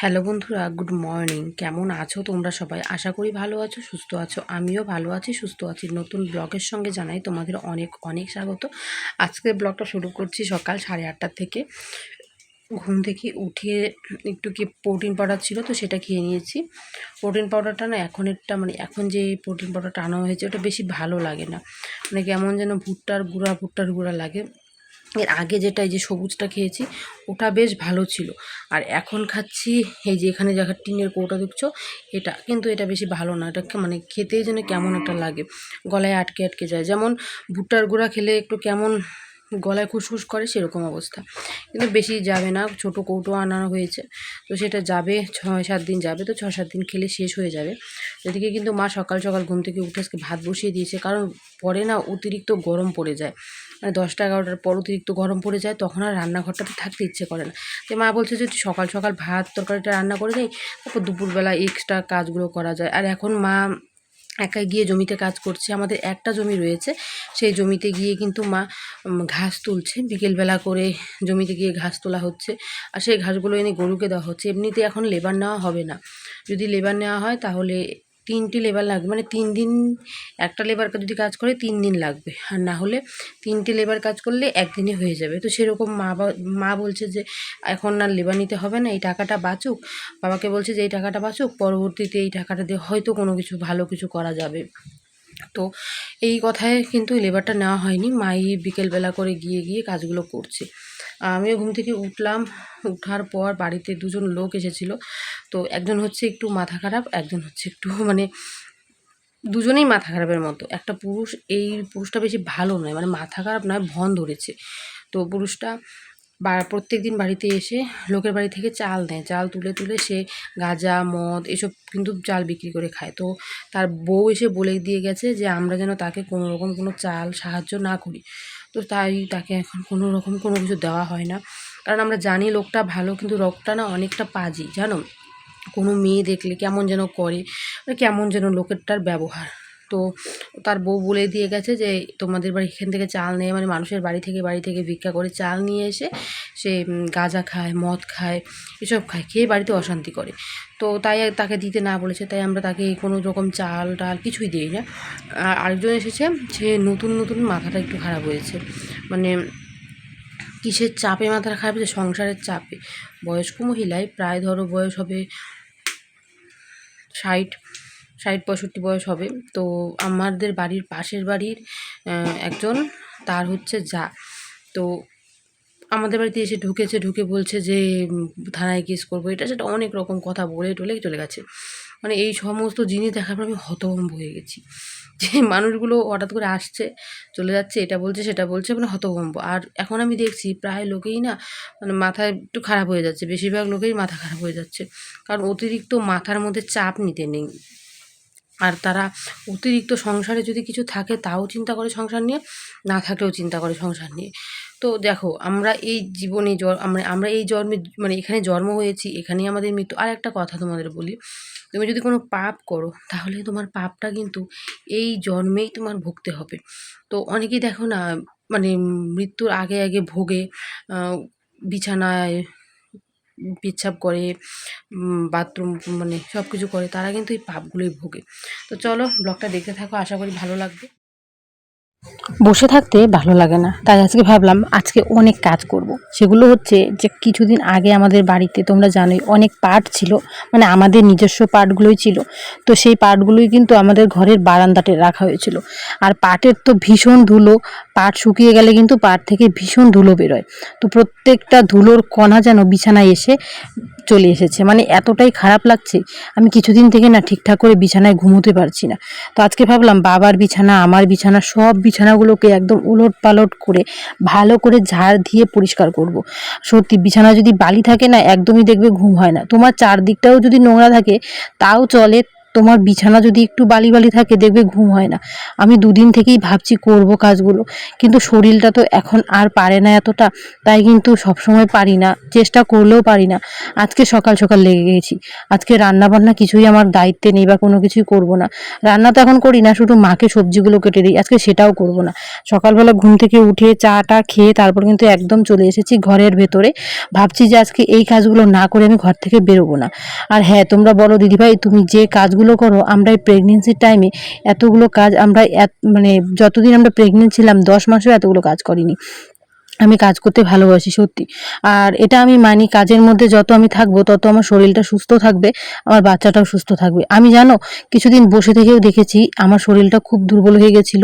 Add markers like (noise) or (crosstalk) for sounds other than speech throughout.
Hello বন্ধুরা, good morning. কেমন আছো তোমরা সবাই? আশা করি ভালো আছো, সুস্থ আছো। আমিও ভালো আছি, সুস্থ আছি। নতুন ব্লগের সঙ্গে জানাই তোমাদের অনেক অনেক স্বাগত। আজকের ব্লগটা শুরু করছি সকাল সাড়ে আটটার থেকে। ঘুম থেকে উঠে একটু কি প্রোটিন পাউডার ছিল তো সেটা খেয়ে নিয়েছি। প্রোটিন পাউডারটা না এখনেরটা মানে এখন যে প্রোটিন পাউডারটা আনা হয়েছে, ওটা বেশি ভালো লাগে না। মানে কেমন যেন ভুট্টার গুঁড়া ভুট্টার গুঁড়া লাগে। এর আগে যেটা এই যে সবুজটা খেয়েছি, ওটা বেশ ভালো ছিল। আর এখন খাচ্ছি এই যে এখানে যা টিনের কৌটা দেখছ, এটা কিন্তু এটা বেশি ভালো না। এটা মানে খেতেই যেন কেমন একটা লাগে। গলায় আটকে আটকে যায়। যেমন ভুট্টার গুঁড়া খেলে একটু কেমন গলায় খুসখুস করে সেরকম অবস্থা। কিন্তু বেশি যাবে না, ছোট কৌটো আনানো হয়েছে। তো সেটা যাবে, ছয় সাত দিন যাবে, তো ছয় সাত দিন খেলে শেষ হয়ে যাবে। এদিকে কিন্তু মা সকাল সকাল ঘুম থেকে উঠে আজকে ভাত বসিয়ে দিয়েছে, কারণ পরে না অতিরিক্ত গরম পড়ে যায়। মানে দশটা এগারোটার পর অতিরিক্ত গরম পড়ে যায়, তখন আর রান্নাঘরটাতে থাকতে ইচ্ছে করে না। তো মা বলছে যে সকাল সকাল ভাত তরকারিটা রান্না করে দেয় তারপর দুপুরবেলা এক্সট্রা কাজগুলো করা যায়। আর এখন মা একাই গিয়ে জমিতে কাজ করছে। আমাদের একটা জমি রয়েছে, সেই জমিতে গিয়ে কিন্তু মা ঘাস তুলছে। বিকেলবেলা করে জমিতে গিয়ে ঘাস তোলা হচ্ছে আর সেই ঘাসগুলো এনে গরুকে দেওয়া হচ্ছে। এমনিতে এখন লেবার নেওয়া হবে না। যদি লেবার নেওয়া হয় তাহলে তিনটি লেবার লাগবে মানে তিন দিন একটা লেবার যদি কাজ করে তিন দিন লাগবে। আর না হলে তিনটে লেবার কাজ করলে একদিনে হয়ে যাবে। তো সেরকম মা মা বলছে যে, এখন আর লেবার নিতে হবে না, এই টাকাটা বাঁচুক। বাবাকে বলছে যে, এই টাকাটা বাঁচুক, পরবর্তীতে এই টাকাটা দিয়ে হয়তো কোনো কিছু, ভালো কিছু করা যাবে। তো এই কথায় কিন্তু লেবারটা নেওয়া হয়নি। মাই বিকেলবেলা করে গিয়ে গিয়ে কাজগুলো করছে। আমিও ঘুম থেকে উঠলাম। উঠার পর বাড়িতে দুজন লোক এসেছিল। তো একজন হচ্ছে একটু মাথা খারাপ, একজন হচ্ছে একটু (laughs) মানে দুজনেই মাথা খারাপের মতো। একটা পুরুষ, এই পুরুষটা বেশি ভালো নয় মানে মাথা খারাপ নয়, ভন ধরেছে। তো পুরুষটা বা প্রত্যেক দিন বাড়িতে এসে লোকের বাড়ি থেকে চাল দেয়। চাল তুলে তুলে সে গাঁজা, মদ, এসব কিন্তু চাল বিক্রি করে খায়। তো তার বউ এসে বলে দিয়ে গেছে যে, আমরা যেন তাকে কোনো রকম কোনো চাল সাহায্য না করি। তো তাই তাকে এখন কোনো রকম কোনো কিছু দেওয়া হয় না। কারণ আমরা জানি লোকটা ভালো, কিন্তু রোগটা না অনেকটা পাজি, জানো? কোনো মেয়ে দেখলে কেমন যেন করে মানে কেমন যেন লোকেরটার ব্যবহার। তো তার বউ বলে দিয়ে গেছে যে, তোমাদের বাড়ি এখান থেকে চাল নিয়ে মানে মানুষের বাড়ি থেকে বাড়ি থেকে ভিক্ষা করে চাল নিয়ে এসে সে গাঁজা খায়, মদ খায়, এসব খায়, খেয়ে বাড়িতে অশান্তি করে। তো তাই তাকে দিতে না বলেছে। তাই আমরা তাকে কোনো রকম চাল টাল কিছুই দিই না। আর আরেকজন এসেছে, সে নতুন নতুন মাথাটা একটু খারাপ হয়েছে। মানে কিসের চাপে মাথাটা খারাপ হয়েছে? সংসারের চাপে। বয়স্ক মহিলায় প্রায় ধরো বয়স হবে ষাট ষাট, পঁয়ষট্টি বয়স হবে। তো আমাদের বাড়ির পাশের বাড়ির একজন, তার হচ্ছে যা। তো আমাদের বাড়িতে এসে ঢুকেছে, ঢুকে বলছে যে থানায় কেস করব। এটা সেটা অনেক রকম কথা বলে টলে, চলে গেছে। মানে এই সমস্ত জিনিস দেখার পর আমি হতভম্ব হয়ে গেছি। যে মানুষগুলো হঠাৎ করে আসছে, চলে যাচ্ছে, এটা বলছে, সেটা বলছে মানে হতভম্ব। আর এখন আমি দেখছি প্রায় লোকেই না মানে মাথা একটু খারাপ হয়ে যাচ্ছে। বেশিরভাগ লোকেই মাথা খারাপ হয়ে যাচ্ছে। কারণ অতিরিক্ত মাথার মধ্যে চাপ নিতে নেই। আর তারা অতিরিক্ত সংসারে যদি কিছু থাকে, তাও চিন্তা করে সংসার নিয়ে, না থাকলেও চিন্তা করে সংসার নিয়ে। তো দেখো, আমরা এই জীবনে আমরা আমরা এই জন্মে মানে এখানে জন্ম হয়েছি, এখানেই আমাদের মৃত্যু। আর একটা কথা তোমাদের বলি, তুমি যদি কোনো পাপ করো, তাহলে তোমার পাপটা কিন্তু এই জন্মেই তোমার ভুগতে হবে। তো অনেকেই দেখো না মানে মৃত্যুর আগে আগে ভোগে বিছানায় পেচ্ছাপ করে বাথরুম মানে সব কিছু করে, তারা কিন্তু এই পাপগুলোই ভোগে। তো চলো ব্লগটা দেখতে থাকো, আশা করি ভালো লাগবে। বসে থাকতে ভালো লাগে না। তাই আজকে ভাবলাম, আজকে অনেক কাজ করব। সেগুলো হচ্ছে যে কিছুদিন আগে আমাদের বাড়িতে, তোমরা জানোই, অনেক পাট ছিল মানে আমাদের নিজস্ব পাটগুলোই ছিল। তো সেই পাটগুলোই কিন্তু আমাদের ঘরের বারান্দাতে রাখা হয়েছিল। আর পাটের তো ভীষণ ধুলো পাট শুকিয়ে গেলে কিন্তু পাট থেকে ভীষণ ধুলো বেরোয়। তো প্রত্যেকটা ধুলোর কণা যেন বিছানায় এসে চলে এসেছে। মানে এতটাই খারাপ লাগছে, আমি কিছুদিন থেকে না ঠিকঠাক করে বিছানায় ঘুমোতে পারছি না। তো আজকে ভাবলাম বাবার বিছানা, আমার বিছানা, সব বিছানাগুলোকে একদম উলট পালট করে ভালো করে ঝাড় দিয়ে পরিষ্কার করব। সত্যি বিছানা যদি বালি থাকে না, একদমই দেখবে ঘুম হয় না। তোমার চারদিকটাও যদি নোংরা থাকে, তাও চলে তোমার বিছানা যদি একটু বালি বালি থাকে, দেখবে ঘুম হয় না। আমি দুদিন থেকেই ভাবছি করব কাজগুলো, কিন্তু শরীরটা তো এখন আর পারে না এতটা, তাই কিন্তু সবসময় পারি না, চেষ্টা করলেও পারি না। আজকে সকাল সকাল লেগে গেছি। আজকে রান্না বান্না কিছুই আমার দায়িত্বে নেই বা কোনো কিছুই করব না। রান্না তো এখন করি না, শুধু মাকে সবজিগুলো কেটে দিই, আজকে সেটাও করব না। সকালবেলা ঘুম থেকে উঠে চা টা খেয়ে তারপর কিন্তু একদম চলে এসেছি ঘরের ভেতরে। ভাবছি যে আজকে এই কাজগুলো না করে আমি ঘর থেকে বেরোবো না। আর হ্যাঁ তোমরা বলো দিদিভাই, তুমি যে কাজগুলো করো আমরা এই প্রেগনেন্সির টাইমে এতগুলো কাজ আমরা মানে যতদিন আমরা প্রেগনেন্ট ছিলাম, দশ মাসেও এতগুলো কাজ করিনি। আমি কাজ করতে ভালোবাসি, সত্যি। আর এটা আমি মানি, কাজের মধ্যে যত আমি থাকব, তত আমার শরীরটা সুস্থ থাকবে, আমার বাচ্চাটাও সুস্থ থাকবে। আমি জানো, কিছুদিন বসে থেকেও দেখেছি, আমার শরীরটা খুব দুর্বল হয়ে গেছিল,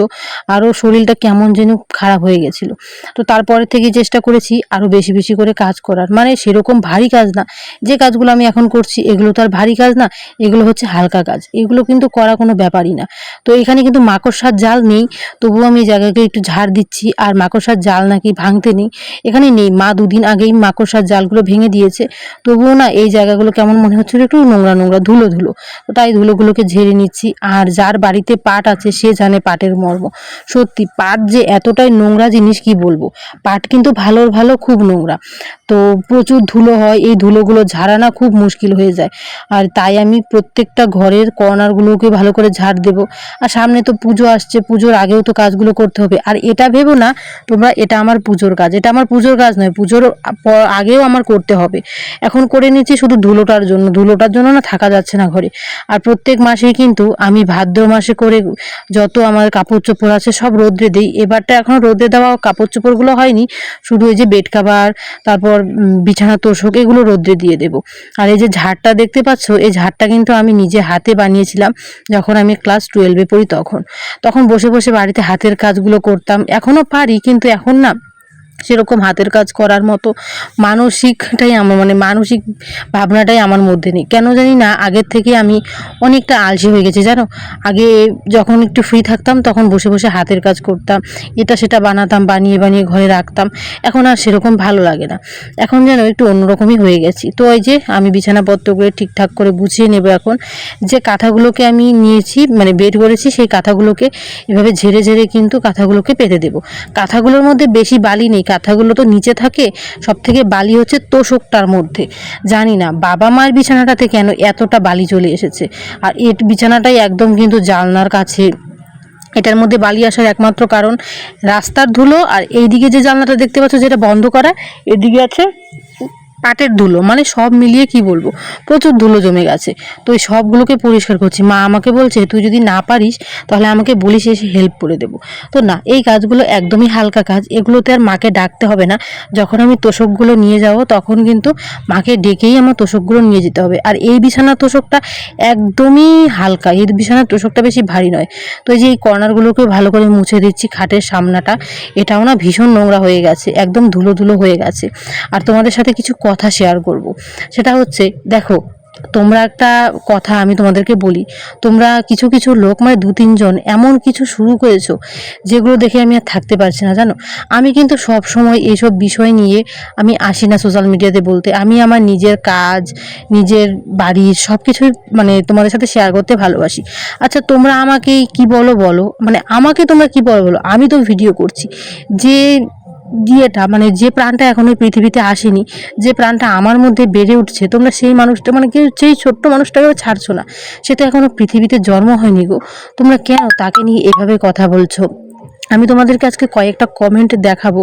আরও শরীরটা কেমন যেন খারাপ হয়ে গেছিল। তো তারপরে থেকে চেষ্টা করেছি আরও বেশি বেশি করে কাজ করার। মানে সেরকম ভারী কাজ না। যে কাজগুলো আমি এখন করছি, এগুলো তো আর ভারী কাজ না, এগুলো হচ্ছে হালকা কাজ। এগুলো কিন্তু করা কোনো ব্যাপারই না। তো এখানে কিন্তু মাকড়সার জাল নেই, তবুও আমি এই জায়গাকে একটু ঝাড় দিচ্ছি, আর মাকড়সার জাল নাকি ভাঙতে নেই। এখানে নেই। মা দুদিন আগেই মাকড়সার জালগুলো ভেঙে দিয়েছে। তবুও না এই জায়গাগুলো কেমন মনে হচ্ছিল একটু নোংরা নোংরা ধুলো ধুলো। তো তাই ধুলোগুলোকে ঝেড়ে নিচ্ছি। আর যার বাড়িতে পাট আছে, সে জানে পাটের মর্ম। সত্যি, পাট যে এতটাই নোংরা জিনিস কি বলব? পাট কিন্তু ভালোর ভালো খুব নোংরা। তো প্রচুর ধুলো হয়। এই ধুলোগুলো ঝাড়ানা খুব মুশকিল হয়ে যায়। আর তাই আমি প্রত্যেকটা ঘরের কর্নারগুলোকে ভালো করে ঝাড় দেবো। আর সামনে তো পুজো আসছে। পুজোর আগেও তো কাজগুলো করতে হবে। আর এটা ভেবো না, তোমরা এটা আমার পুজোর কাজ। এটা আমার পুজোর কাজ নয়, পুজোর আগেও আমার করতে হবে। এখন করে নিচ্ছি শুধু ধুলোটার জন্য ধুলোটার জন্য না থাকা যাচ্ছে না ঘরে। আর প্রত্যেক মাসেই কিন্তু আমি ভাদ্র মাসে করে যত আমার কাপড় চোপড় আছে সব রোদ্রে দিই। এবারটা এখনও রোদ্রে দেওয়া কাপড় চোপড়গুলো হয়নি, শুধু এই যে বেড কাভার, তারপর বিছানা তোষক এগুলো রোদ্রে দিয়ে দেবো। আর এই যে ঝাড়টা দেখতে পাচ্ছ, এই ঝাড়টা কিন্তু আমি নিজে হাতে বানিয়েছিলাম যখন আমি ক্লাস টুয়েলভে পড়ি তখন। তখন বসে বসে বাড়িতে হাতের কাজগুলো করতাম। এখনও পারি, কিন্তু এখন না সেরকম হাতের কাজ করার মতো মানসিকটাই আমার মানে মানসিক ভাবনাটাই আমার মধ্যে নেই। কেন জানি না, আগের থেকে আমি অনেকটা আলসি হয়ে গেছি, জানো? আগে যখন একটু ফ্রি থাকতাম, তখন বসে বসে হাতের কাজ করতাম, এটা সেটা বানাতাম, বানিয়ে বানিয়ে ঘরে রাখতাম। এখন আর সেরকম ভালো লাগে না। এখন যেন একটু অন্যরকমই হয়ে গেছি। তো ওই যে আমি বিছানাপত্রগুলো ঠিকঠাক করে গুছিয়ে নেব এখন, যে কাঁথাগুলোকে আমি নিয়েছি মানে বের করেছি, সেই কাঁথাগুলোকে এভাবে ঝেড়ে ঝেড়ে কিন্তু কাঁথাগুলোকে পেতে দেবো। কাঁথাগুলোর মধ্যে বেশি বালি নেই কাঁথাগুলো তো নিচে থাকে সব থেকে বালি হচ্ছে তোষকটার মধ্যে। জানি না, বাবা মায়ের বিছানাটাতে কেন এতটা বালি চলে এসেছে? আর এর বিছানাটাই একদম কিন্তু জালনার কাছে। এটার মধ্যে বালি আসার একমাত্র কারণ রাস্তার ধুলো, আর এইদিকে যে জানলাটা দেখতে পাচ্ছ যেটা বন্ধ করা, এদিকে আছে পাটের ধুলো মানে সব মিলিয়ে কি বলব? প্রচুর ধুলো জমে গেছে। তো এই সবগুলোকে পরিষ্কার করছি। মা আমাকে বলছে, তুই যদি না পারিস, তাহলে আমাকে বলিস, এসে হেল্প করে দেবো। তো না, এই কাজগুলো একদমই হালকা কাজ। এগুলোতে আর মাকে ডাকতে হবে না। যখন আমি তোষকগুলো নিয়ে যাব, তখন কিন্তু মাকে ডেকেই আমার তোষকগুলো নিয়ে যেতে হবে। আর এই বিছানার তোষকটা একদমই হালকা। এই বিছানার তোষকটা বেশি ভারী নয়। তো এই যে এই কর্নারগুলোকে ভালো করে মুছে দিচ্ছি খাটের সামনাটা। এটাও না ভীষণ নোংরা হয়ে গেছে। একদম ধুলো ধুলো হয়ে গেছে। আর তোমাদের সাথে কিছু কথা শেয়ার করব। সেটা হচ্ছে, দেখো, তোমরা একটা কথা আমি তোমাদেরকে বলি, তোমরা কিছু কিছু লোক মানে দু তিনজন, এমন কিছু শুরু করেছ, যেগুলো দেখে আমি আর থাকতে পারছি না, জানো? আমি কিন্তু সব সময় এইসব বিষয় নিয়ে আমি আসি না সোশ্যাল মিডিয়াতে বলতে। আমি আমার নিজের কাজ, নিজের বাড়ির সব কিছুই মানে তোমাদের সাথে শেয়ার করতে ভালোবাসি। আচ্ছা তোমরা আমাকে কি বলো বলো? মানে আমাকে তোমরা কি বলো বলো? আমি তো ভিডিও করছি। যে দিয়েটা মানে যে প্রাণটা এখনও পৃথিবীতে আসেনি, যে প্রাণটা আমার মধ্যে বেড়ে উঠছে, তোমরা সেই মানুষটা মানে কেউ, সেই ছোট্ট মানুষটাকেও ছাড়ছো না। সে তো এখনও পৃথিবীতে জন্ম হয়নি গো। তোমরা কেন তাকে নিয়ে এভাবে কথা বলছো? আমি তোমাদেরকে আজকে কয়েকটা কমেন্ট দেখাবো।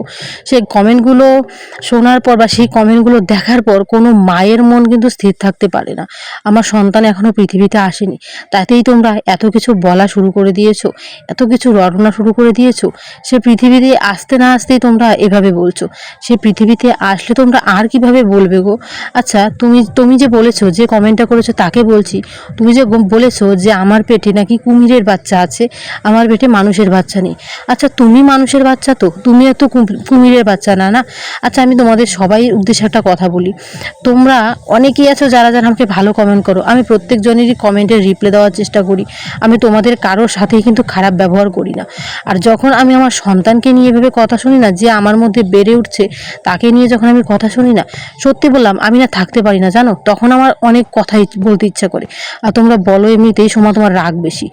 সেই কমেন্টগুলো শোনার পর বা সেই কমেন্টগুলো দেখার পর কোনো মায়ের মন কিন্তু স্থির থাকতে পারে না। আমার সন্তান এখনও পৃথিবীতে আসেনি। তাতেই তোমরা এত কিছু বলা শুরু করে দিয়েছ, এত কিছু রটনা শুরু করে দিয়েছ, সে পৃথিবীতে আসতে না আসতেই তোমরা এভাবে বলছো। সে পৃথিবীতে আসলে তোমরা আর কীভাবে বলবে গো? আচ্ছা তুমি তুমি যে বলেছ, যে কমেন্টটা করেছ তাকে বলছি। তুমি যে বলেছ যে আমার পেটে নাকি কুমিরের বাচ্চা আছে, আমার পেটে মানুষের বাচ্চা নেই। আচ্ছা তুমি মানুষের বাচ্চা তো তুমি এত কুমিরের বাচ্চা, না না? আচ্ছা আমি তোমাদের সবাই উদ্দেশ্যে একটা কথা বলি। তোমরা অনেকেই আছো যারা যারা আমাকে ভালো কমেন্ট করো। আমি প্রত্যেকজনেরই কমেন্টের রিপ্লাই দেওয়ার চেষ্টা করি। আমি তোমাদের কারোর সাথেই কিন্তু খারাপ ব্যবহার করি না। আর যখন আমি আমার সন্তানকে নিয়ে ভেবে কথা শুনি না, যে আমার মধ্যে বেড়ে উঠছে, তাকে নিয়ে যখন আমি কথা শুনি না, সত্যি বললাম, আমি না থাকতে পারি না, জানো? তখন আমার অনেক কথাই বলতে ইচ্ছা করে। আর তোমরা বলো, এমনিতেই সময় তোমার রাগ বেশি।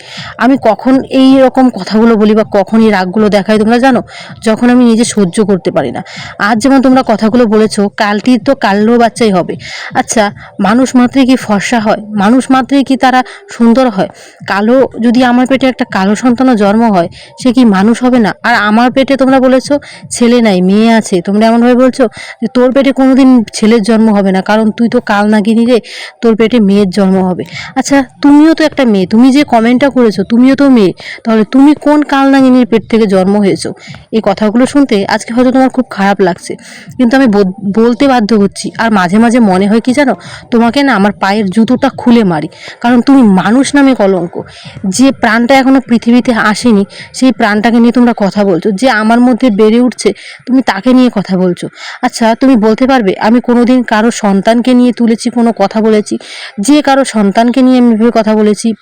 আমি কখন এই রকম কথাগুলো বলি বা কখন এই রাগগুলো দেখাই, তোমরা জানো? যখন আমি নিজে সহ্য করতে পারি না। আজ যেমন তোমরা কথাগুলো বলেছ, কালটি তো কালো বাচ্চাই হবে। আচ্ছা মানুষ মাত্রই কি ফর্সা হয়? মানুষ মাত্রই কি তারা সুন্দর হয়? কালো, যদি আমার পেটে একটা কালো সন্তানও জন্ম হয়, সে কি মানুষ হবে না? আর আমার পেটে তোমরা বলেছ, ছেলে নাই, মেয়ে আছে। তোমরা এমনভাবে বলছো যে, তোর পেটে কোনোদিন ছেলের জন্ম হবে না, কারণ তুই তো কাল নাগিনি রে, তোর পেটে মেয়ের জন্ম হবে। আচ্ছা তুমিও তো একটা মেয়ে, তুমি যে কমেন্টটা করেছ, তুমিও তো মেয়ে। তাহলে তুমি কোন কাল নাগিনীর পেট থেকে জন্ম হয়েছো। এই কথাগুলো শুনতে আজকে হয়তো তোমার খুব খারাপ লাগছে। কিন্তু আমি বল- বলতে বাধ্য হচ্ছি। আর মাঝে মাঝে মনে হয় কি জানো? তোমাকে না আমার পায়ের জুতোটা খুলে মারি। কারণ তুমি মানুষ নামে কলঙ্ক। যে প্রাণটা এখনও পৃথিবীতে আসেনি, সেই প্রাণটাকে নিয়ে তোমরা কথা বলছো। যে আমার মধ্যে বেড়ে উঠছে, তুমি তাকে নিয়ে কথা বলছো। আচ্ছা তুমি বলতে পারবে, আমি কোনোদিন কারও সন্তানকে নিয়ে তুলেছি, কোনো কথা বলেছি? যে কারও সন্তানকে নিয়ে আমি কথা বলেছি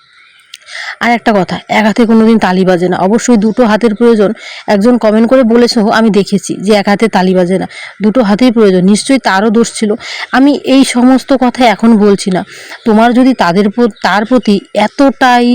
আর একটা কথা, এক হাতে কোনোদিন তালি বাজে না। অবশ্যই দুটো হাতের প্রয়োজন। একজন কমেন্ট করে বলেছ আমি দেখেছি যে এক হাতে তালি বাজে না। দুটো হাতেই প্রয়োজন। নিশ্চয়ই তারও দোষ ছিল। আমি এই সমস্ত কথা এখন বলছি না। তোমার যদি তাদের তার প্রতি এতটাই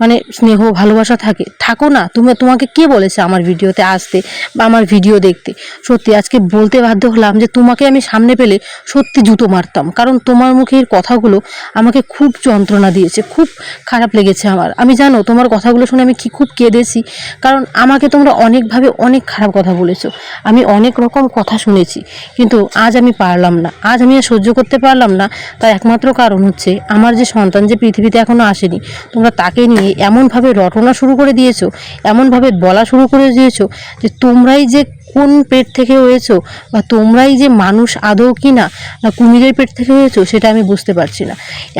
মানে স্নেহ, ভালোবাসা থাকে, থাকো না। তুমি, তোমাকে কে বলেছে আমার ভিডিওতে আসতে বা আমার ভিডিও দেখতে? সত্যি, আজকে বলতে বাধ্য হলাম যে তোমাকে আমি সামনে পেলে সত্যি জুতো মারতাম। কারণ তোমার মুখের কথাগুলো আমাকে খুব যন্ত্রণা দিয়েছে। খুব খারাপ লেগেছে আমার। আমি জানো তোমার কথাগুলো শুনে আমি কি খুব কেঁদেছি। কারণ আমাকে তোমরা অনেকভাবে অনেক খারাপ কথা বলেছ। আমি অনেক রকম কথা শুনেছি। কিন্তু আজ আমি পারলাম না। আজ আমি আর সহ্য করতে পারলাম না। তার একমাত্র কারণ হচ্ছে আমার যে সন্তান যে পৃথিবীতে এখনও আসেনি, তোমরা তাকে নিয়ে এমনভাবে রটনা শুরু করে দিয়েছ, এমনভাবে বলা শুরু করে দিয়েছ যে তোমরাই যে কোন পেট থেকে হয়েছো? বা তোমরাই যে মানুষ আদৌ কি না না কুমিরের পেট থেকে হয়েছো, সেটা আমি বুঝতে পারছি না।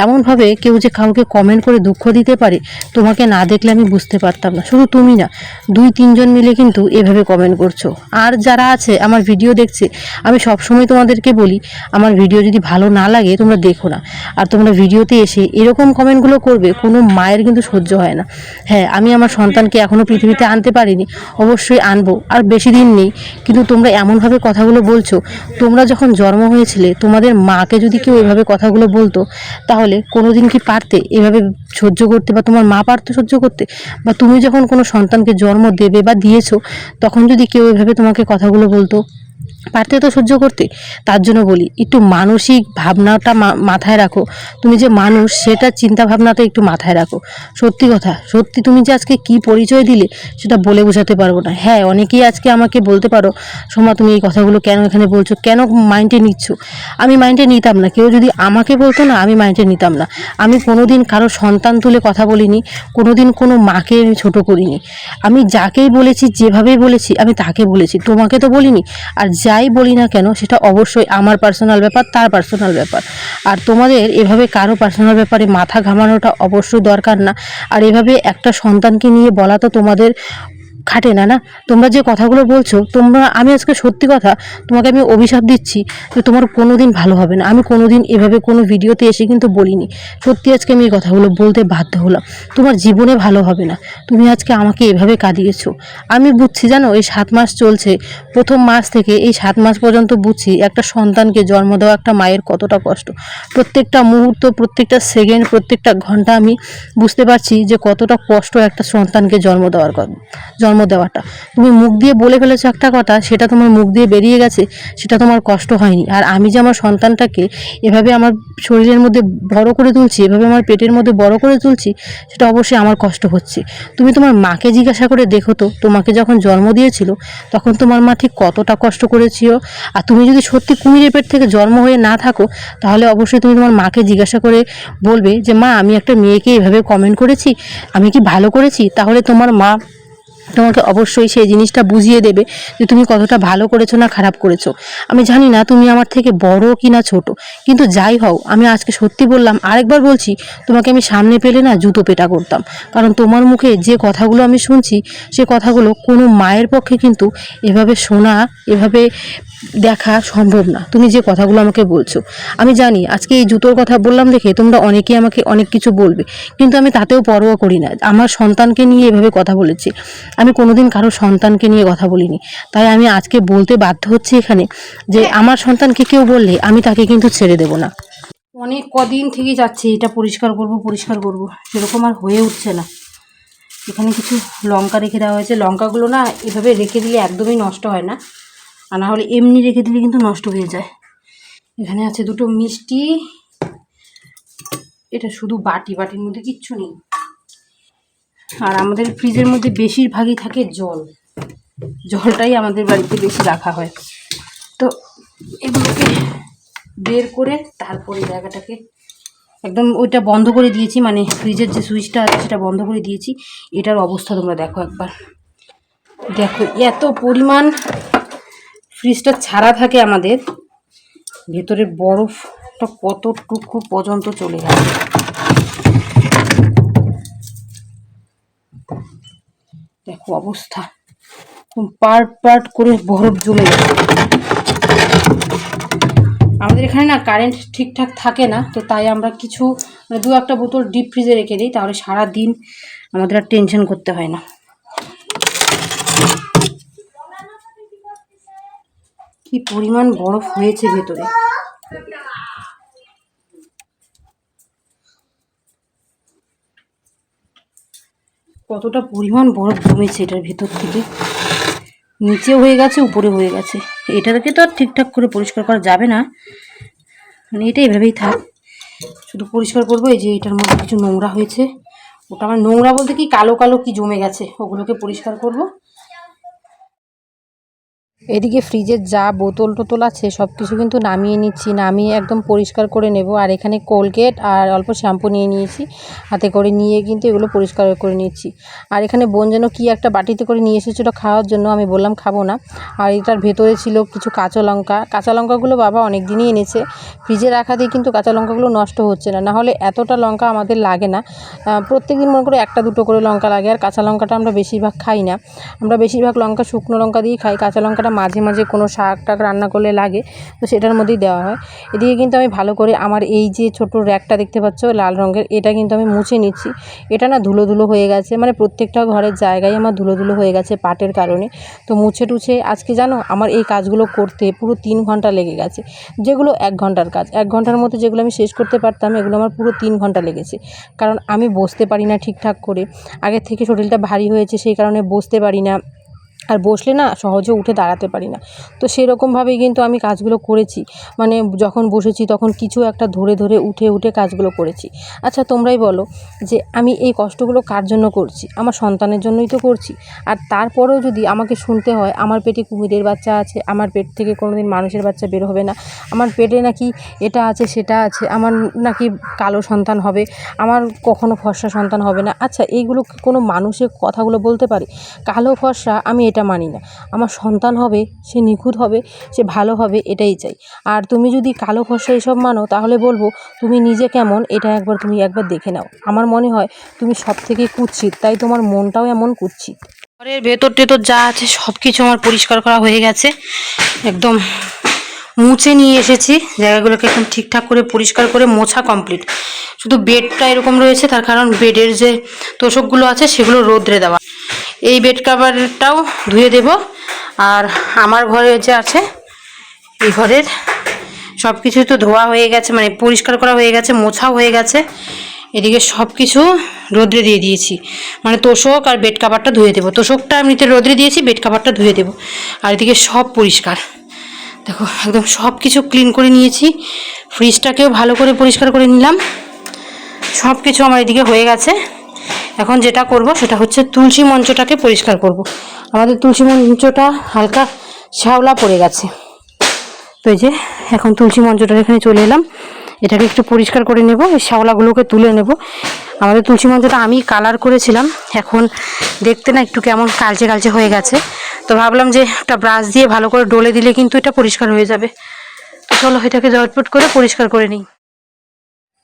এমনভাবে কেউ যে কাউকে কমেন্ট করে দুঃখ দিতে পারে, তোমাকে না দেখলে আমি বুঝতে পারতাম না। শুধু তুমি না, দুই, তিনজন মিলে কিন্তু এভাবে কমেন্ট করছ। আর যারা আছে, আমার ভিডিও দেখছে, আমি সবসময় তোমাদেরকে বলি, আমার ভিডিও যদি ভালো না লাগে, তোমরা দেখো না। আর তোমরা ভিডিওতে এসে এরকম কমেন্টগুলো করবে, কোনো মায়ের কিন্তু সহ্য হয় না। হ্যাঁ আমি আমার সন্তানকে এখনও পৃথিবীতে আনতে পারিনি। অবশ্যই আনব। আর বেশি দিন নেই। কিন্তু তোমরা এমনভাবে কথাগুলো বলছো, তোমরা যখন জন্ম হয়েছিলে, তোমাদের মাকে যদি কেউ এভাবে কথাগুলো বলতো, তাহলে কোনো দিন কি পারতে এভাবে সহ্য করতে বা তোমার মা পারতো সহ্য করতে? বা তুমি যখন কোনো সন্তানকে জন্ম দেবে বা দিয়েছ, তখন যদি কেউ এভাবে তোমাকে কথাগুলো বলতো? পারতে তো সহ্য করতে। তার জন্য বলি, একটু মানসিক ভাবনাটা মাথায় রাখো। তুমি যে মানুষ, সেটা চিন্তা ভাবনাটা একটু মাথায় রাখো। সত্যি কথা, সত্যি তুমি যে আজকে কি পরিচয় দিলে, সেটা বলে বোঝাতে পারব না। হ্যাঁ অনেকেই আজকে আমাকে বলতে পারো, সোমা, তুমি এই কথাগুলো কেন এখানে বলছো? কেন মাইন্ডে নিচ্ছ? আমি মাইন্ডে নিতাম না। কেউ যদি আমাকে বলতো না, আমি মাইন্ডে নিতাম না। আমি কোনো দিন কারও সন্তান তুলে কথা বলিনি কোনো দিন কোনো মাকে আমি ছোটো করিনি। আমি যাকেই বলেছি, যেভাবেই বলেছি, আমি তাকে বলেছি। তোমাকে তো বলিনি। আর যাই বলি না কেন, সেটা অবশ্যই আমার পার্সোনাল ব্যাপার, তার পার্সোনাল ব্যাপার। আর তোমাদের এভাবে কারও পার্সোনাল ব্যাপারে মাথা ঘামানোটা অবশ্যই দরকার না। আর এভাবে একটা সন্তানকে নিয়ে বলা তো তোমাদের খাটে, না না, তোমরা যে কথাগুলো বলছো, তোমরা, আমি আজকে সত্যি কথা, তোমাকে আমি অভিশাপ দিচ্ছি যে তোমার কোনো দিন ভালো হবে না। আমি কোনো দিন এভাবে কোনো ভিডিওতে এসে কিন্তু বলিনি। সত্যি আজকে আমি এই কথাগুলো বলতে বাধ্য হলাম। তোমার জীবনে ভালো হবে না। তুমি আজকে আমাকে এভাবে কাঁদিয়েছো। আমি বুঝছি, জানো, এই সাত মাস চলছে। প্রথম মাস থেকে এই সাত মাস পর্যন্ত বুঝছি একটা সন্তানকে জন্ম দেওয়া একটা মায়ের কতটা কষ্ট। প্রত্যেকটা মুহূর্ত, প্রত্যেকটা সেকেন্ড, প্রত্যেকটা ঘণ্টা আমি বুঝতে পারছি যে কতটা কষ্ট একটা সন্তানকে জন্ম দেওয়ার কথা জন্ম দেওয়াটা। তুমি মুখ দিয়ে বলে ফেলেছো একটা কথা, সেটা তোমার মুখ দিয়ে বেরিয়ে গেছে, সেটা তোমার কষ্ট হয়নি। আর আমি যে আমার সন্তানটাকে এভাবে আমার শরীরের মধ্যে বড় করে তুলছি, এভাবে আমার পেটের মধ্যে বড় করে তুলছি, সেটা অবশ্যই আমার কষ্ট হচ্ছে। তুমি তোমার মাকে জিজ্ঞাসা করে দেখো তো, তোমাকে যখন জন্ম দিয়েছিল, তখন তোমার মা ঠিক কতটা কষ্ট করেছিল আর তুমি যদি সত্যি কুমিরের পেট থেকে জন্ম হয়ে না থাকো, তাহলে অবশ্যই তুমি তোমার মাকে জিজ্ঞাসা করে বলবে যে, মা, আমি একটা মেয়েকে এভাবে কমেন্ট করেছি? আমি কি ভালো করেছি? তাহলে তোমার মা তোমাকে অবশ্যই সেই জিনিসটা বুঝিয়ে দেবে যে তুমি কতটা ভালো করেছ না খারাপ করেছ। আমি জানি না তুমি আমার থেকে বড় কি না ছোট, কিন্তু যাই হও আমি আজকে সত্যি বললাম, আরেকবার বলছি, তোমাকে আমি সামনে পেলে না জুতো পেটা করতাম। কারণ তোমার মুখে যে কথাগুলো আমি শুনছি, সে কথাগুলো কোনো মায়ের পক্ষে কিন্তু এভাবে শোনা, এভাবে দেখা সম্ভব না। তুমি যে কথাগুলো আমাকে বলছো আমি জানি আজকে এই জুতোর কথা বললাম দেখে তোমরা অনেকেই আমাকে অনেক কিছু বলবে কিন্তু আমি তাতেও পরোয়া করি না। আমার সন্তানকে নিয়ে এভাবে কথা বলেছি। আমি কোনোদিন কারও সন্তানকে নিয়ে কথা বলিনি। তাই আমি আজকে বলতে বাধ্য হচ্ছি এখানে যে আমার সন্তানকে কেউ বললে আমি তাকে কিন্তু ছেড়ে দেব না। অনেক কদিন থেকে যাচ্ছে এটা পরিষ্কার করব পরিষ্কার করব। সেরকম আর হয়ে উঠছে না। এখানে কিছু লঙ্কা রেখে দেওয়া হয়েছে। লঙ্কাগুলো না এভাবে রেখে দিলে একদমই নষ্ট হয় না। আর না হলে এমনি রেখে দিলে কিন্তু নষ্ট হয়ে যায়। এখানে আছে দুটো মিষ্টি। এটা শুধু বাটি, বাটির মধ্যে কিচ্ছু নেই। আর আমাদের ফ্রিজের মধ্যে বেশিরভাগই থাকে জল। জলটাই আমাদের বাড়িতে বেশি রাখা হয়। তো এগুলোকে বের করে তারপরে জায়গাটাকে একদম ওইটা বন্ধ করে দিয়েছি। মানে ফ্রিজের যে সুইচটা আছে সেটা বন্ধ করে দিয়েছি। এটার অবস্থা তোমরা দেখো একবার। দেখো, এত পরিমাণ ফ্রিজটা ছাড়া থাকে আমাদের ভেতরে বরফটা কতটুকু পর্যন্ত চলে যায় দেখো অবস্থা পার্ট পার্ট করে বরফ জ্বলে গেছে। আমাদের এখানে না কারেন্ট ঠিকঠাক থাকে না, তো তাই আমরা কিছু মানে দু একটা বোতল ডিপ ফ্রিজে রেখে দিই, তাহলে সারা দিন আমাদের আর টেনশন করতে হয় না। কি পরিমাণ বরফ হয়েছে ভেতরে? কতটা পরিমাণ বরফ জমেছে এটার ভেতর থেকে? নিচে হয়ে গেছে, উপরে হয়ে গেছে। এটাকে তো আর ঠিকঠাক করে পরিষ্কার করা যাবে না। মানে এটা এভাবেই থাক। শুধু পরিষ্কার করব, এই যে এটার মধ্যে কিছু নোংরা হয়েছে। ওটা আমার নোংরা বলতে কি কালো কালো কি জমে গেছে, ওগুলোকে পরিষ্কার করব। এদিকে ফ্রিজের যা বোতল টোতল আছে সব কিছু কিন্তু নামিয়ে নিচ্ছি। নামিয়ে একদম পরিষ্কার করে নেব। আর এখানে কোলগেট আর অল্প শ্যাম্পু নিয়ে নিয়েছি। হাতে করে নিয়ে কিন্তু এগুলো পরিষ্কার করে নিচ্ছি। আর এখানে বোন যেন কী একটা বাটিতে করে নিয়ে এসেছিল খাওয়ার জন্য, আমি বললাম খাব না। আর এটার ভেতরে ছিল কিছু কাঁচা লঙ্কা। কাঁচা লঙ্কাগুলো বাবা অনেক দিনই এনেছে ফ্রিজে রাখা দিয়ে কিন্তু কাঁচা লঙ্কাগুলো নষ্ট হচ্ছে না। নাহলে এতটা লঙ্কা আমাদের লাগে না। প্রত্যেক দিন মনে করে একটা দুটো করে লঙ্কা লাগে। আর কাঁচা লঙ্কাটা আমরা বেশিরভাগ খাই না। আমরা বেশিরভাগ লঙ্কা শুকনো লঙ্কা দিয়েই খাই। কাঁচা লঙ্কাটা মাঝে মাঝে কোনো শাক টাক রান্না করলে লাগে, তো সেটার মধ্যেই দেওয়া হয়। এদিকে কিন্তু আমি ভালো করে আমার এই যে ছোট র্যাকটা দেখতে পাচ্ছ, লাল রঙের, এটা কিন্তু আমি মুছে নিচ্ছি। এটা না ধুলো ধুলো হয়ে গেছে মানে প্রত্যেকটা ঘরের জায়গায় আমার ধুলো ধুলো হয়ে গেছে পাটের কারণে। তো মুছে টুছে আজকে জানো আমার এই কাজগুলো করতে পুরো তিন ঘণ্টা লেগে গেছে। যেগুলো এক ঘণ্টার কাজ, এক ঘণ্টার মধ্যে যেগুলো আমি শেষ করতে পারতাম, এগুলো আমার পুরো তিন ঘণ্টা লেগেছে। কারণ আমি বসতে পারি না ঠিকঠাক করে। আগের থেকে শরীরটা ভারী হয়েছে, সেই কারণে বসতে পারি না। আর বসলে না সহজে উঠে দাঁড়াতে পারি না। তো সেরকমভাবেই কিন্তু আমি কাজগুলো করেছি। মানে যখন বসেছি তখন কিছু একটা ধরে ধরে উঠে উঠে কাজগুলো করেছি। আচ্ছা তোমরাই বলো যে আমি এই কষ্টগুলো কার জন্য করছি? আমার সন্তানের জন্যই তো করছি। আর তারপরেও যদি আমাকে শুনতে হয়, আমার পেটে কুমিরের বাচ্চা আছে, আমার পেট থেকে কোনো দিন মানুষের বাচ্চা বের হবে না, আমার পেটে নাকি এটা আছে, সেটা আছে, আমার নাকি কালো সন্তান হবে, আমার কখনো ফর্সা সন্তান হবে না। আচ্ছা এইগুলো কোনো মানুষের কথাগুলো বলতে পারে? কালো ফর্সা আমি এটা মানি না। আমার সন্তান হবে, সে নিখুঁত হবে, সে ভালো হবে, এটাই চাই। আর তুমি যদি কালো ফর্সা এসব মানো, তাহলে বলব তুমি নিজে কেমন, এটা একবার তুমি একবার দেখে নাও। আমার মনে হয় তুমি সব থেকে কুৎসিত, তাই তোমার মনটাও এমন কুৎসিত। ঘরের ভেতর টেতর যা আছে সব কিছু আমার পরিষ্কার করা হয়ে গেছে। একদম মুছে নিয়ে এসেছি, জায়গাগুলোকে একদম ঠিকঠাক করে, পরিষ্কার করে, মোছা কমপ্লিট শুধু বেডটা এরকম রয়েছে, তার কারণ বেডের যে তোষকগুলো আছে, সেগুলো রোদ্রে দেওয়া। এই বেড কাভারটাও ধুয়ে দেব। আর আমার ঘরে যে আছে, এই ঘরের সব কিছুই তো ধোয়া হয়ে গেছে মানে পরিষ্কার করা হয়ে গেছে, মোছাও হয়ে গেছে। এদিকে সব কিছু রোদ্রে দিয়ে দিয়েছি। মানে তোষক আর বেড কাভারটা ধুয়ে দেবো। তোষকটা এমনিতে রোদ্রে দিয়েছি বেড কাভারটা ধুয়ে দেবো। আর এদিকে সব পরিষ্কার। দেখো, একদম সব কিছু ক্লিন করে নিয়েছি। ফ্রিজটাকেও ভালো করে পরিষ্কার করে নিলাম। সব কিছু আমার এদিকে হয়ে গেছে। এখন যেটা করব সেটা হচ্ছে তুলসী মঞ্চটাকে পরিষ্কার করব। আমাদের তুলসী মঞ্চটা হালকা শ্যাওলা পড়ে গেছে। তো এই যে এখন তুলসী মঞ্চটার এখানে চলে এলাম। এটাকে একটু পরিষ্কার করে নেব, এই শ্যাওলাগুলোকে তুলে নেব। আমাদের তুলসী মঞ্চটা আমি কালার করেছিলাম। এখন দেখতে না একটু কেমন কালচে কালচে হয়ে গেছে। তো ভাবলাম যে একটা ব্রাশ দিয়ে ভালো করে ডলে দিলে কিন্তু এটা পরিষ্কার হয়ে যাবে। চলো এটাকে জটপট করে পরিষ্কার করে নিই।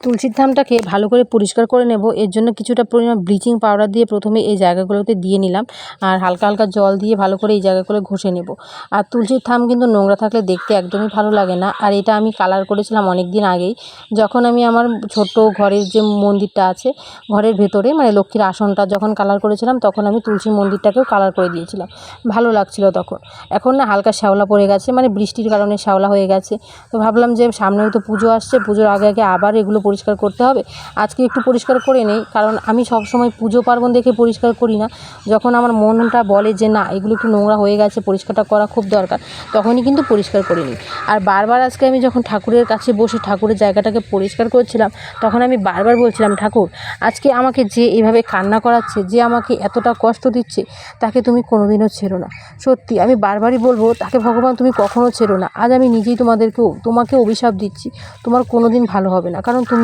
তুলসীর থামটাকে ভালো করে পরিষ্কার করে নেব। এর জন্য কিছুটা পরিমাণ ব্লিচিং পাউডার দিয়ে প্রথমে এই জায়গাগুলোতে দিয়ে নিলাম আর হালকা হালকা জল দিয়ে ভালো করে এই জায়গাগুলো ঘষে নেব। আর তুলসীর থাম কিন্তু নোংরা থাকলে দেখতে একদমই ভালো লাগে না। আর এটা আমি কালার করেছিলাম অনেক দিন আগেই। যখন আমি আমার ছোট ঘরের যে মন্দিরটা আছে, ঘরের ভেতরে মানে লক্ষ্মীর আসনটা যখন কালার করেছিলাম, তখন আমি তুলসী মন্দিরটাকেও কালার করে দিয়েছিলাম। ভালো লাগছিল তখন। এখন না হালকা শ্যাওলা পড়ে গেছে মানে বৃষ্টির কারণে শ্যাওলা হয়ে গেছে। তো ভাবলাম যে সামনেও তো পুজো আসছে, পুজোর আগে আগে আবার এগুলো পরিষ্কার করতে হবে। আজকে একটু পরিষ্কার করে নেই, কারণ আমি সব সময় পুজো পার্বণ দেখে পরিষ্কার করি না। যখন আমার মনটা বলে যে, না, এগুলো একটু নোংরা হয়ে গেছে, পরিষ্কারটা করা খুব দরকার, তখনই কিন্তু পরিষ্কার করে নিই। আর বারবার আজকে আমি যখন ঠাকুরের কাছে বসে ঠাকুরের জায়গাটাকে পরিষ্কার করছিলাম, তখন আমি বারবার বলছিলাম, ঠাকুর, আজকে আমাকে যে এভাবে কান্না করাচ্ছে, যে আমাকে এতটা কষ্ট দিচ্ছে, তাকে তুমি কোনোদিনও ছেড়ো না। সত্যি, আমি বারবারই বলব, তাকে ভগবান তুমি কখনো ছেড়ো না। আজ আমি নিজেই তোমাদেরকেও, তোমাকে অভিশাপ দিচ্ছি। তোমার কোনো দিন ভালো হবে না। কারণ তুমি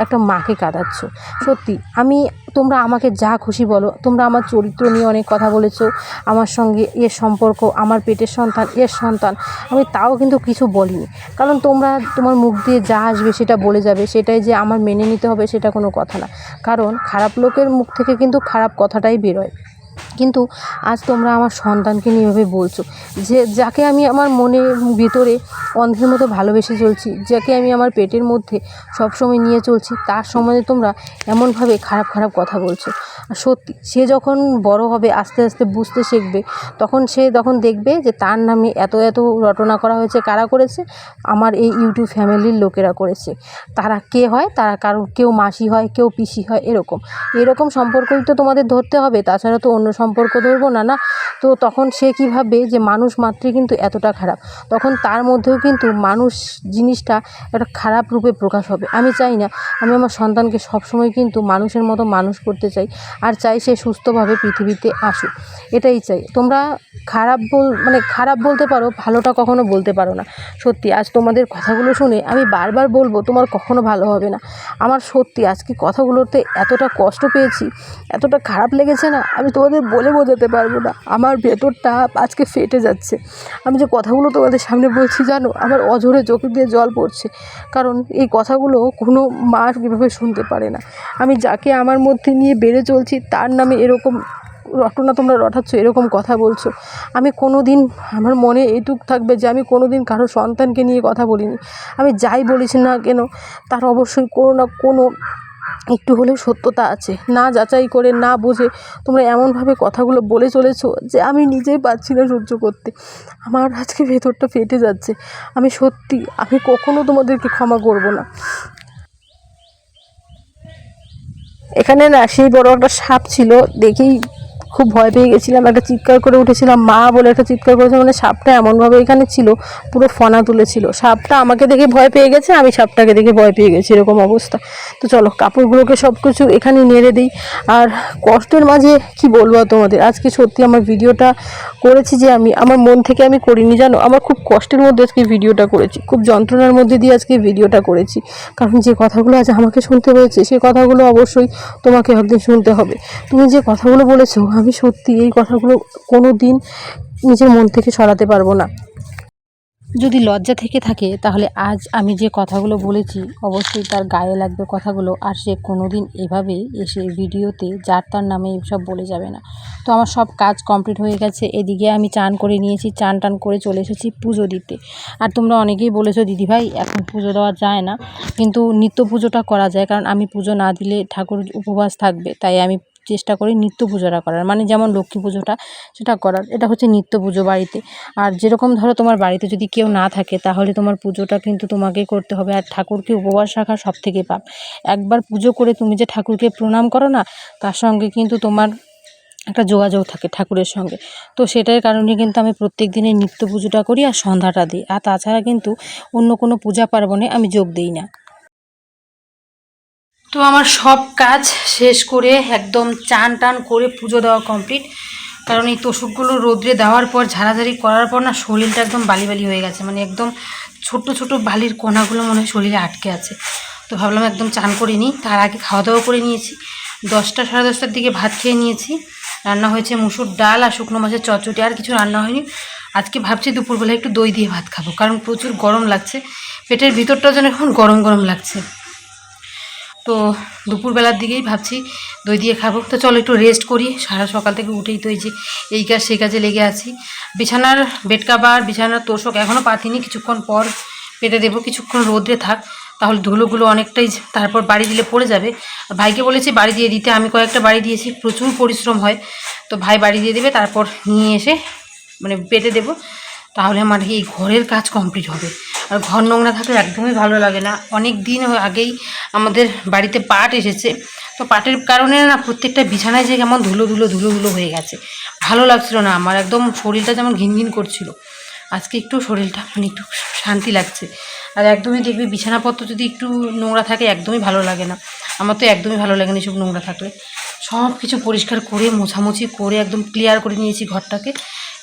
একটা মাকে কাঁদাচ্ছ। সত্যি, আমি, তোমরা আমাকে যা খুশি বলো, তোমরা আমার চরিত্র নিয়ে অনেক কথা বলেছ, আমার সঙ্গে এর সম্পর্ক, আমার পেটের সন্তান, এর সন্তান, আমি তাও কিন্তু কিছু বলিনি। কারণ তোমরা, তোমার মুখ দিয়ে যা আসবে সেটা বলে যাবে, সেটাই যে আমার মেনে নিতে হবে সেটা কোনো কথা না। কারণ খারাপ লোকের মুখ থেকে কিন্তু খারাপ কথাটাই বেরোয়। কিন্তু আজ তোমরা আমার সন্তানকে নিয়ে এভাবে বলছো, যে যাকে আমি আমার মনে ভিতরে অন্ধের মতো ভালোবেসে চলছি, যাকে আমি আমার পেটের মধ্যে সবসময় নিয়ে চলছি, তার সম্বন্ধে তোমরা এমনভাবে খারাপ খারাপ কথা বলছো। আর সত্যি, সে যখন বড় হবে, আস্তে আস্তে বুঝতে শিখবে, তখন সে তখন দেখবে যে তার নামে এত এত রটনা করা হয়েছে, কারা করেছে? আমার এই ইউটিউব ফ্যামিলির লোকেরা করেছে। তারা কে হয়? তারা কারও, কেউ মাসি হয়, কেউ পিসি হয়, এরকম। এরকম সম্পর্কই তো তোমাদের ধরতে হবে, তাছাড়া তো অন্য সম্পর্ক ধরবো? না না। তো তখন সে কী ভাববে যে মানুষ মাত্রই কিন্তু এতটা খারাপ। তখন তার মধ্যেও কিন্তু মানুষ জিনিসটা একটা খারাপ রূপে প্রকাশ হবে। আমি চাই না। আমি আমার সন্তানকে সবসময় কিন্তু মানুষের মতো মানুষ করতে চাই আর চাই সে সুস্থভাবে পৃথিবীতে আসুক। এটাই চাই। তোমরা খারাপ বল মানে খারাপ বলতে পারো, ভালোটা কখনো বলতে পারো না। সত্যি, আজ তোমাদের কথাগুলো শুনে আমি বারবার বলব, তোমার কখনো ভালো হবে না। আমার সত্যি, আজকে কথাগুলোতে এতটা কষ্ট পেয়েছি, এতটা খারাপ লেগেছে না, আমি তোমাদের বলে বোঝাতে পারব না। আমার ভেতরটা আজকে ফেটে যাচ্ছে। আমি যে কথাগুলো তোমাদের সামনে বলছি, জানো, আমার অঝরে চোখে দিয়ে জল পড়ছে। কারণ এই কথাগুলো কোনো মা কীভাবে শুনতে পারে না। আমি যাকে আমার মধ্যে নিয়ে বেড়ে চলছি, তার নামে এরকম রটনা তোমরা রটাচ্ছ, এরকম কথা বলছো। আমি কোনো দিন আমার মনে এটুক থাকবে যে আমি কোনো দিন কারও সন্তানকে নিয়ে কথা বলিনি। আমি যাই বলেছি না কেন, তার অবশ্যই কোনো না কোনো একটু হলেও সত্যতা আছে। না যাচাই করে, না বুঝে তোমরা এমনভাবে কথাগুলো বলে চলেছো যে আমি নিজেই পারছি না সহ্য করতে। আমার আজকে ভেতরটা ফেটে যাচ্ছে। আমি সত্যি, আমি কখনও তোমাদেরকে ক্ষমা করব না। এখানে না সেই বড় একটা সাপ ছিল, দেখেই খুব ভয় পেয়ে গেছিলাম, একটা চিৎকার করে উঠেছিলাম, মা বলে একটা চিৎকার করেছে মানে সাপটা এমনভাবে এখানে ছিল, পুরো ফনা তুলেছিল। সাপটা আমাকে দেখে ভয় পেয়ে গেছে, আমি সাপটাকে দেখে ভয় পেয়ে গেছি, এরকম অবস্থা। তো চলো, কাপড়গুলোকে সব কিছু এখানে নেড়ে দিই। আর কষ্টের মাঝে কি বলব তোমাদের? আজকে সত্যি আমার ভিডিওটা করেছি যে আমি, আমার মন থেকে আমি করিনি, জানো? আমার খুব কষ্টের মধ্যে আজকে ভিডিওটা করেছি, খুব যন্ত্রণার মধ্যে দিয়ে আজকে ভিডিওটা করেছি। কারণ যে কথাগুলো আজ আমাকে শুনতে হয়েছে সেই কথাগুলো অবশ্যই তোমাকে একদিন শুনতে হবে। তুমি যে কথাগুলো বলেছ, আমি সত্যি এই কথাগুলো কোনো দিন নিজের মন থেকে সরাতে পারব না। যদি লজ্জা থেকে থাকে, তাহলে আজ আমি যে কথাগুলো বলেছি, অবশ্যই তার গায়ে লাগবে কথাগুলো, আর সে কোনো দিন এভাবে এসে ভিডিওতে যার তার নামে এসব বলে যাবে না। তো আমার সব কাজ কমপ্লিট হয়ে গেছে, এদিকে আমি চান করে নিয়েছি, চান টান করে চলে এসেছি পুজো দিতে। আর তোমরা অনেকেই বলেছ, দিদিভাই, এখন পুজো দেওয়া যায় না। কিন্তু নিত্য পুজোটা করা যায়, কারণ আমি পুজো না দিলে ঠাকুর উপবাস থাকবে, তাই আমি চেষ্টা করি নিত্য পুজোটা করার। মানে যেমন লক্ষ্মী পুজোটা, সেটা করার। এটা হচ্ছে নিত্য পুজো বাড়িতে। আর যেরকম ধরো তোমার বাড়িতে যদি কেউ না থাকে, তাহলে তোমার পুজোটা কিন্তু তোমাকেই করতে হবে। আর ঠাকুরকে উপবাস রাখা সব থেকে পাপ। একবার পুজো করে তুমি যে ঠাকুরকে প্রণাম করো না, তার সঙ্গে কিন্তু তোমার একটা যোগাযোগ থাকে ঠাকুরের সঙ্গে। তো সেটার কারণে কিন্তু আমি প্রত্যেক দিনে নিত্য পুজোটা করি আর সন্ধ্যাটা দিই। আর তাছাড়া কিন্তু অন্য কোনো পূজা পার্বণে আমি যোগ দিই না। তো আমার সব কাজ শেষ করে একদম চান টান করে পুজো দেওয়া কমপ্লিট কারণ এই তোষকগুলো রোদ্রে দেওয়ার পর, ঝাড়াঝাড়ি করার পর না শরীরটা একদম বালি বালি হয়ে গেছে। মানে একদম ছোট ছোট বালির কণাগুলো মনে হয় শরীরে আটকে আছে। তো ভাবলাম একদম চান করে নিই। তার আগে খাওয়া দাওয়া করে নিয়েছি। দশটা সাড়ে দশটার দিকে ভাত খেয়ে নিয়েছি। রান্না হয়েছে মুসুর ডাল আর শুকনো মাছের চচ্চড়ি। আর কিছু রান্না হয়নি। আজকে ভাবছি দুপুরবেলা একটু দই দিয়ে ভাত খাব। কারণ প্রচুর গরম লাগছে। পেটের ভিতরটাও যেন এখন গরম গরম লাগছে। তো দুপুরবেলার দিকেই ভাবছি দই দিয়ে খাব। তো চলো একটু রেস্ট করি। সারা সকাল থেকে উঠেই তো এই যে এই কাজ, সেই কাজে লেগে আছি। বিছানার বেড কাভার বিছানার তোষক এখনও পাতিনি কিছুক্ষণ পর পেতে দেবো। কিছুক্ষণ রোদ্রে থাক, তাহলে ধুলোগুলো অনেকটাই তারপর বাড়ি দিলে পড়ে যাবে। ভাইকে বলেছি বাড়ি দিয়ে দিতে। আমি কয়েকটা বাড়ি দিয়েছি। প্রচুর পরিশ্রম হয়। তো ভাই বাড়ি দিয়ে দেবে, তারপর নিয়ে এসে মানে পেতে দেবো। তাহলে আমার এই ঘরের কাজ কমপ্লিট হবে। আর ঘর নোংরা থাকলে একদমই ভালো লাগে না। অনেক দিন আগেই আমাদের বাড়িতে পাট এসেছে। তো পাটের কারণে না প্রত্যেকটা বিছানায় যে কেমন ধুলো ধুলো ধুলো ধুলো হয়ে গেছে। ভালো লাগছিল না। আমার একদম শরীরটা যেমন ঘিনঘিন করছিল। আজকে একটু শরীরটা মানে একটু শান্তি লাগছে। আর একদমই দেখবি বিছানাপত্র যদি একটু নোংরা থাকে একদমই ভালো লাগে না। আমার তো একদমই ভালো লাগে না এসব নোংরা থাকলে। সব কিছু পরিষ্কার করে, মোছামুছি করে, একদম ক্লিয়ার করে নিয়েছি ঘরটাকে।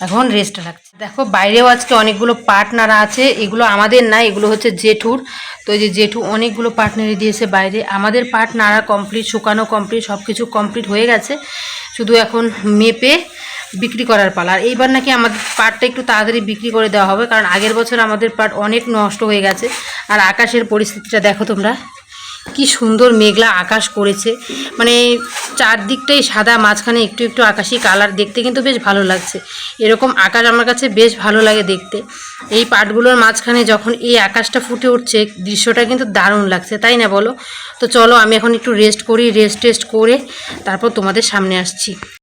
এখন রেস্ট লাগছে। দেখো, বাইরেও আজকে অনেকগুলো পাট নাড়া আছে, এগুলো আমাদের না, এগুলো হচ্ছে জেঠুর। তো যে জেঠু অনেকগুলো পাট নেড়ে দিয়েছে বাইরে। আমাদের পাট নাড়া কমপ্লিট শুকানো কমপ্লিট সব কিছু কমপ্লিট হয়ে গেছে। শুধু এখন মেপে বিক্রি করার পালা। আর এইবার নাকি আমাদের পাটটা একটু তাড়াতাড়ি বিক্রি করে দেওয়া হবে, কারণ আগের বছর আমাদের পাট অনেক নষ্ট হয়ে গেছে। আর আকাশের পরিস্থিতিটা দেখো তোমরা। কি সুন্দর মেঘলা আকাশ করেছে। মানে চারদিকটাই সাদা, মাঝখানে একটু একটু আকাশি কালার দেখতে কিন্তু বেশ ভালো লাগছে। এরকম আকাশ আমার কাছে বেশ ভালো লাগে দেখতে। এই পাটগুলোর মাঝখানে যখন এই আকাশটা ফুটে উঠছে, দৃশ্যটা কিন্তু দারুণ লাগছে, তাই না বলো? তো চলো আমি এখন একটু রেস্ট করি রেস্ট টেস্ট করে তারপর তোমাদের সামনে আসছি।